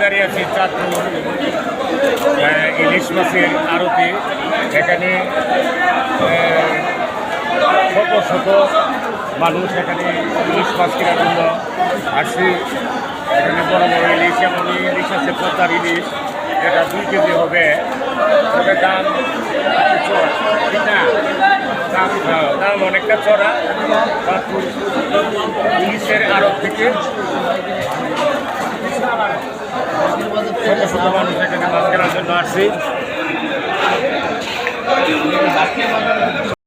দাঁড়িয়ে আছি চাঁদপুর ইলিশ মাছের আরতি। এখানে শত শত মানুষ এখানে ইলিশ মাছ কেনার জন্য আসছে এখানে বড় বড় ইলিশ এমন ইলিশ আছে পদ্মার ইলিশ এটা দুই কেজি হবে। এটার দাম না? দাম দাম অনেকটা চড়া ইলিশের আড়ত থেকে কেনার জন্য আসছে।